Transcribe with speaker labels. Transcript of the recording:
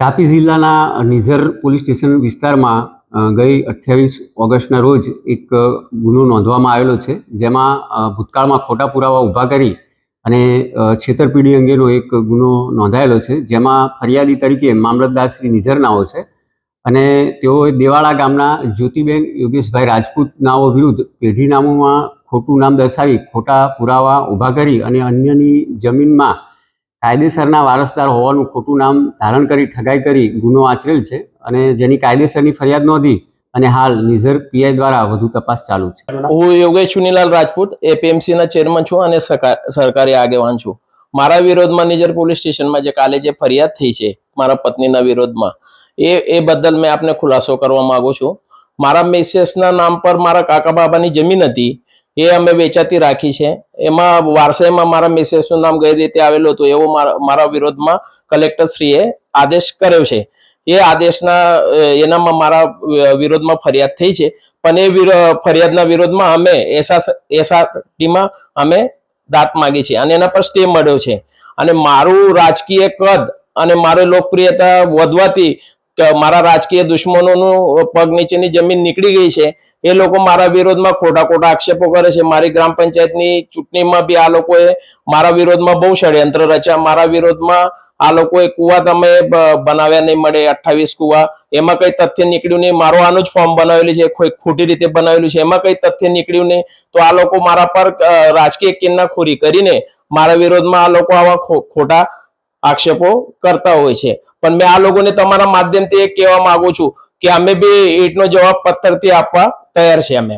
Speaker 1: તાપી જિલ્લાના Nizar police station વિસ્તારમાં ગઈ અઠ્યાવીસ ઓગસ્ટના રોજ એક ગુનો નોંધવામાં આવેલો છે, જેમાં ભૂતકાળમાં ખોટા પુરાવા ઊભા કરી અને છેતરપિંડી અંગેનો એક ગુનો નોંધાયેલો છે, જેમાં ફરિયાદી તરીકે મામલતદાર શ્રી નિઝરનાઓ છે અને તેઓએ દેવાળા ગામના જ્યોતિબેન યોગેશભાઈ રાજપૂત નાઓ વિરુદ્ધ પેઢીનામુમાં ખોટું નામ દર્શાવી ખોટા પુરાવા ઊભા કરી અને અન્યની જમીનમાં કાયદેસરના વારસદાર હોવાનું ખોટું નામ ધારણ કરી, ઠગાઈ કરી ગુનો આચરેલ છે અને જેની કાયદેસરની ફરિયાદ નોંધી અને હાલ નિઝર પીઆઈ દ્વારા વધુ તપાસ ચાલુ છે.
Speaker 2: હું યોગેશ ચુનીલાલ રાજપૂત એપીએમસી ના ચેરમેન છું અને સરકારી આગેવાન છું. મારા વિરોધમાં નિઝર પોલીસ સ્ટેશનમાં જે કાલે જે ફરિયાદ થઈ છે, મારા પત્નીના વિરોધમાં, એ એ બદલ મેં આપને ખુલાસો કરવા માંગુ છું. મારા મિસેસના નામ પર મારા કાકા બાબાની જમીન હતી એ અમે વેચાતી રાખી છે. એમાં વારસાઈમાં મારા મિસેસનું નામ ગઈ રીતે આવેલું હતું, એવો મારા વિરોધમાં કલેક્ટરશ્રીએ આદેશ કર્યો છે. એ આદેશના એનામાં મારા વિરોધમાં ફરિયાદ થઈ છે. પણ એ ફરિયાદના વિરોધમાં અમે એસા, એસઆરટીમાં અમે દાંત માગી છે અને એના પર સ્ટે મળ્યો છે. અને મારું રાજકીય કદ અને મારી લોકપ્રિયતા વધવાથી મારા રાજકીય દુશ્મનોનું પગ નીચેની જમીન નીકળી ગઈ છે. એ લોકો મારા વિરોધમાં ખોટા ખોટા આક્ષેપો કરે છે. મારી ગ્રામ પંચાયતની ચૂંટણીમાં બી આ લોકોએ મારા વિરોધમાં બહુ ષડયંત્ર રચ્યા. મારા વિરોધમાં આ લોકોએ કુવા તમે બનાવ્યા નહીં મળે, અઠ્ઠાવીસ કુવા. એમાં કઈ તથ્ય નીકળ્યું નહીં. મારો આનું જ ફોર્મ બનાવેલું છે. ખોટી રીતે બનાવેલું છે. એમાં કઈ તથ્ય નીકળ્યું નહીં. તો આ લોકો મારા પર રાજકીય કિન્નાખોરી કરીને મારા વિરોધમાં આ લોકો આવા ખોટા આક્ષેપો કરતા હોય છે. પણ મેં આ લોકોને તમારા માધ્યમથી એ કહેવા માંગુ છું કે અમે બી ઈટનો જવાબ પથ્થરથી આપવા તૈયાર છે અમે